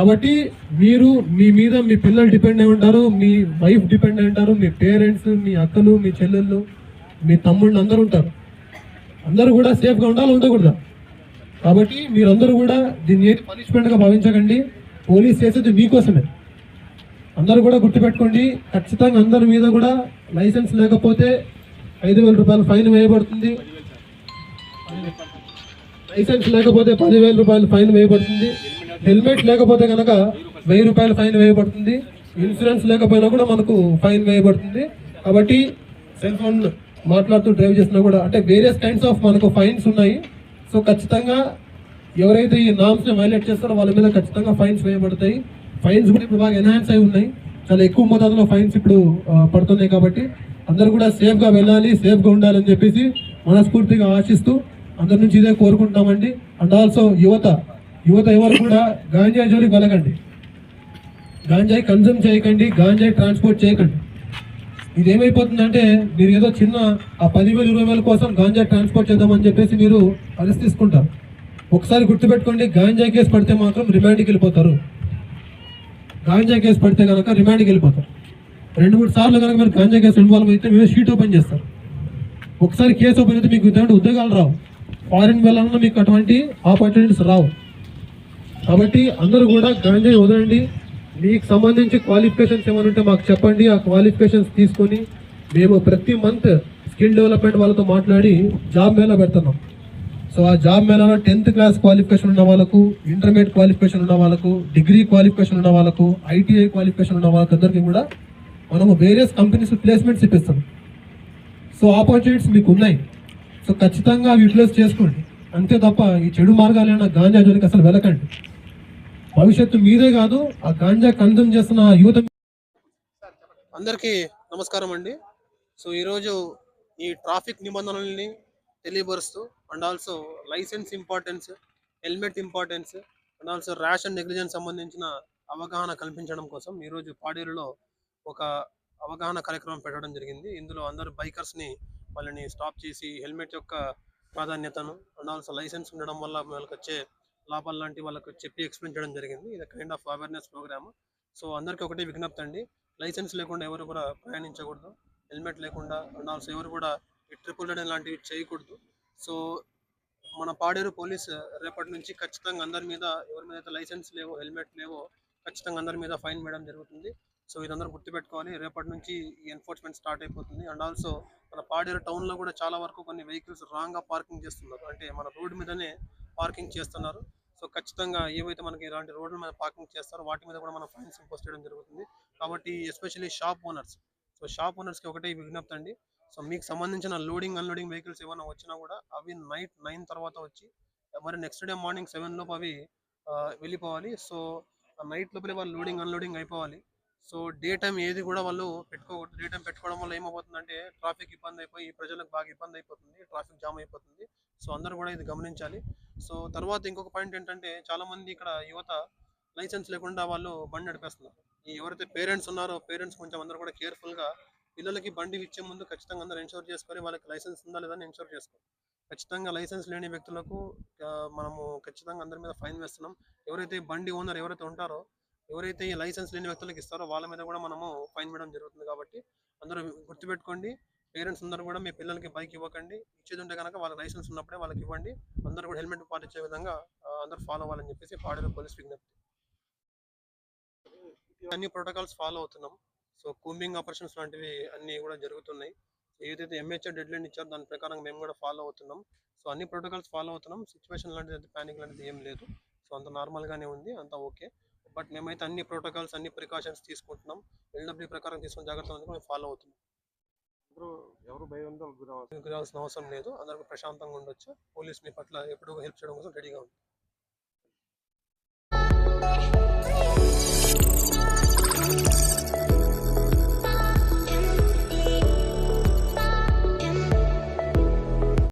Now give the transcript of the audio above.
కాబట్టి మీరు మీ మీద మీ పిల్లలు డిపెండ్ అయి ఉంటారు మీ వైఫ్ డిపెండ్ అయి ఉంటారు మీ పేరెంట్స్ మీ అక్కలు మీ చెల్లెళ్ళు మీ తమ్ముళ్ళు అందరూ ఉంటారు. అందరూ కూడా సేఫ్గా ఉండాలి ఉండకూడదా. కాబట్టి మీరందరూ కూడా దీన్ని ఏది పనిష్మెంట్గా భావించకండి. పోలీస్ చేసేది మీకోసమే. అందరూ కూడా గుర్తుపెట్టుకోండి ఖచ్చితంగా అందరి మీద కూడా లైసెన్స్ లేకపోతే ఐదు వేల రూపాయలు ఫైన్ వేయబడుతుంది. లైసెన్స్ లేకపోతే పదివేల రూపాయలు ఫైన్ వేయబడుతుంది. హెల్మెట్ లేకపోతే కనుక వెయ్యి రూపాయలు ఫైన్ వేయబడుతుంది. ఇన్సూరెన్స్ లేకపోయినా కూడా మనకు ఫైన్ వేయబడుతుంది. కాబట్టి సెల్ ఫోన్ మాట్లాడుతూ డ్రైవ్ చేసినా కూడా అంటే వేరియస్ కైండ్స్ ఆఫ్ మనకు ఫైన్స్ ఉన్నాయి. సో ఖచ్చితంగా ఎవరైతే ఈ నామ్స్ని వైలేట్ చేస్తారో వాళ్ళ మీద ఖచ్చితంగా ఫైన్స్ వేయబడతాయి. ఫైన్స్ కూడా ఇప్పుడు బాగా ఎన్హాన్స్ అయి ఉన్నాయి. చాలా ఎక్కువ మోతాదులో ఫైన్స్ ఇప్పుడు పడుతున్నాయి కాబట్టి అందరూ కూడా సేఫ్గా వెళ్ళాలి సేఫ్గా ఉండాలని చెప్పేసి మనస్ఫూర్తిగా ఆశిస్తూ అందరి నుంచి ఇదే కోరుకుంటామండి అండ్ ఆల్సో యువత యువత ఎవరు కూడా గాంజా జోలికి వెళ్ళకండి గాంజాయి కన్జ్యూమ్ చేయకండి గాంజాయి ట్రాన్స్పోర్ట్ చేయకండి. ఇది ఏమైపోతుందంటే మీరు ఏదో చిన్న ఆ పదివేలు ఇరవై వేల కోసం గాంజా ట్రాన్స్పోర్ట్ చేద్దామని చెప్పేసి మీరు అరెస్ట్ తీసుకుంటారు. ఒకసారి గుర్తుపెట్టుకోండి గాంజా కేసు పడితే మాత్రం రిమాండ్కి వెళ్ళిపోతారు. గాంజా కేసు పడితే కనుక రిమాండ్కి వెళ్ళిపోతారు. రెండు మూడు సార్లు కనుక మీరు గాంజా కేసు ఇన్వాల్వ్ అయితే మీరు షీట్ ఓపెన్ చేస్తారు. ఒకసారి కేసు ఓపెన్ అయితే మీకు ఇటువంటి ఉద్యోగాలు రావు. ఫారిన్ వెళ్ళాలన్నా మీకు అటువంటి ఆపర్చునిటీస్ రావు. కాబట్టి అందరూ కూడా గంజాయి వదలండి. మీకు సంబంధించి క్వాలిఫికేషన్స్ ఏమైనా ఉంటే మాకు చెప్పండి. ఆ క్వాలిఫికేషన్స్ తీసుకొని మేము ప్రతి మంత్ స్కిల్ డెవలప్మెంట్ వాళ్ళతో మాట్లాడి జాబ్ మేళా పెడుతున్నాం. సో ఆ జాబ్ మేళాలో టెన్త్ క్లాస్ క్వాలిఫికేషన్ ఉన్న వాళ్ళకు ఇంటర్మీడియట్ క్వాలిఫికేషన్ ఉన్న వాళ్ళకు డిగ్రీ క్వాలిఫికేషన్ ఉన్న వాళ్ళకు ఐటీఐ క్వాలిఫికేషన్ ఉన్న వాళ్ళకందరికీ కూడా మనము వేరియస్ కంపెనీస్ ప్లేస్మెంట్స్ ఇప్పిస్తాం. సో ఆపర్చునిటీస్ మీకు ఉన్నాయి. సో ఖచ్చితంగా అవి యూటిలైజ్ చేసుకోండి. అంతే తప్ప ఈ చెడు మార్గాలైన గాంజా జోలికి అసలు వెళ్ళకండి. భవిష్యత్తు మీదే కాదు ఆ గాంజా కన్సూమ్ చేస్తున్న యువత అందరికీ నమస్కారం అండి. సో ఈరోజు ఈ ట్రాఫిక్ నిబంధనల్ని తెలియపరుస్తూ and also license importance helmet importance and also rash and negligence సంబంధించిన అవగాహన కల్పించడం కోసం ఈరోజు పాడేరులో ఒక అవగాహన కార్యక్రమం పెట్టడం జరిగింది. ఇందులో అందరు బైకర్స్ని వాళ్ళని స్టాప్ చేసి హెల్మెట్ యొక్క ప్రాధాన్యతను అండ్ ఆల్సో లైసెన్స్ ఉండడం వల్ల వాళ్ళకి వచ్చే లాభాలు లాంటి వాళ్ళకి చెప్పి ఎక్స్ప్లెయిన్ చేయడం జరిగింది. ఇది kind of awareness program so అందరికీ ఒకటే విజ్ఞప్తి అండి. లైసెన్స్ లేకుండా ఎవరు కూడా ప్రయాణించకూడదు. హెల్మెట్ లేకుండా అండ్ ఆల్సో ఎవరు కూడా ఈ ట్రిపుల్ రైడ్ లాంటివి చేయకూడదు. సో మన పాడేరు పోలీస్ రేపటి నుంచి ఖచ్చితంగా అందరి మీద ఎవరి మీద అయితే లైసెన్స్ లేవో హెల్మెట్ లేవో ఖచ్చితంగా అందరి మీద ఫైన్ వేయడం జరుగుతుంది. సో ఇదందరూ గుర్తుపెట్టుకోవాలి. రేపటి నుంచి ఈ ఎన్ఫోర్స్మెంట్ స్టార్ట్ అయిపోతుంది. అండ్ ఆల్సో మన పాడేరు టౌన్లో కూడా చాలా వరకు కొన్ని వెహికల్స్ రాంగ్గా పార్కింగ్ చేస్తున్నారు. అంటే మన రోడ్డు మీదనే పార్కింగ్ చేస్తున్నారు. సో ఖచ్చితంగా ఏవైతే మనకి ఇలాంటి రోడ్ల మీద పార్కింగ్ చేస్తారో వాటి మీద కూడా మనం ఫైన్స్ ఇంపోజ్ చేయడం జరుగుతుంది. కాబట్టి especially shop owners so shop ఓనర్స్కి ఒకటే విజ్ఞప్తి అండి. సో మీకు సంబంధించిన లోడింగ్ అన్లోడింగ్ వెహికల్స్ ఏమైనా వచ్చినా కూడా అవి నైట్ నైన్ తర్వాత వచ్చి మరి నెక్స్ట్ డే మార్నింగ్ సెవెన్ లోపు అవి ఆ, వెళ్ళిపోవాలి. సో నైట్ లోపలే వాళ్ళు లోడింగ్ అన్లోడింగ్ అయిపోవాలి. సో డే టైం ఏది కూడా వాళ్ళు పెట్టుకోకూడదు డే టైం పెట్టుకోవడం వల్ల ఏమవుతుందంటే ట్రాఫిక్ ఇబ్బంది అయిపోయి ప్రజలకు బాగా ఇబ్బంది అయిపోతుంది ట్రాఫిక్ జామ్ అయిపోతుంది. సో అందరూ కూడా ఇది గమనించాలి. సో తర్వాత ఇంకొక పాయింట్ ఏంటంటే చాలా మంది ఇక్కడ యువత లైసెన్స్ లేకుండా వాళ్ళు బండి నడిపేస్తున్నారు. ఈ ఎవరైతే పేరెంట్స్ ఉన్నారో పేరెంట్స్ కొంచెం అందరూ కూడా కేర్ఫుల్గా పిల్లలకి బండి ఇచ్చే ముందు ఖచ్చితంగా అందరూ ఇన్షూర్ చేసుకొని వాళ్ళకి లైసెన్స్ ఉందా లేదని ఇన్షూర్ చేసుకోవాలి. ఖచ్చితంగా లైసెన్స్ లేని వ్యక్తులకు మనము ఖచ్చితంగా అందరి మీద ఫైన్ వేస్తున్నాం. ఎవరైతే బండి ఓనర్ ఎవరైతే ఉంటారో ఎవరైతే ఈ లైసెన్స్ లేని వ్యక్తులకు ఇస్తారో వాళ్ళ మీద కూడా మనము ఫైన్ వేయడం జరుగుతుంది కాబట్టి అందరూ గుర్తుపెట్టుకోండి. పేరెంట్స్ అందరూ కూడా మీ పిల్లలకి బైక్ ఇవ్వకండి. ఇచ్చేది ఉంటే కనుక వాళ్ళకి లైసెన్స్ ఉన్నప్పుడే వాళ్ళకి ఇవ్వండి. అందరూ కూడా హెల్మెట్ పాటించే విధంగా అందరూ ఫాలో అవ్వాలని చెప్పేసి పాడేరు పోలీస్ విజ్ఞప్తి. అన్ని ప్రోటోకాల్స్ ఫాలో అవుతున్నాం. సో కూంబింగ్ ఆపరేషన్స్ లాంటివి అన్నీ కూడా జరుగుతున్నాయి. ఏదైతే ఎంహెచ్ఆర్ డెడ్ లైన్ ఇచ్చారో దాని ప్రకారం మేము కూడా ఫాలో అవుతున్నాం. సో అన్ని ప్రోటోకాల్స్ ఫాలో అవుతున్నాం. సిచ్యువేషన్ లాంటిది ప్యానిక్ లాంటిది ఏం లేదు. సో అంత నార్మల్గానే ఉంది. అంత ఓకే. బట్ మేమైతే అన్ని ప్రోటోకాల్స్ అన్ని ప్రికాషన్స్ తీసుకుంటున్నాం. ఎల్డబ్ల్యూ ప్రకారం తీసుకున్న జాగ్రత్తలు మేము ఫాలో అవుతున్నాం. ఎవరు భయభ్రాంతులకు గురవ్వరు. గురాల్సిన అవసరం లేదు. అందరూ ప్రశాంతంగా ఉండొచ్చు. పోలీస్ మీ పట్ల ఎప్పుడూ హెల్ప్ చేయడం కోసం రెడీగా ఉంది.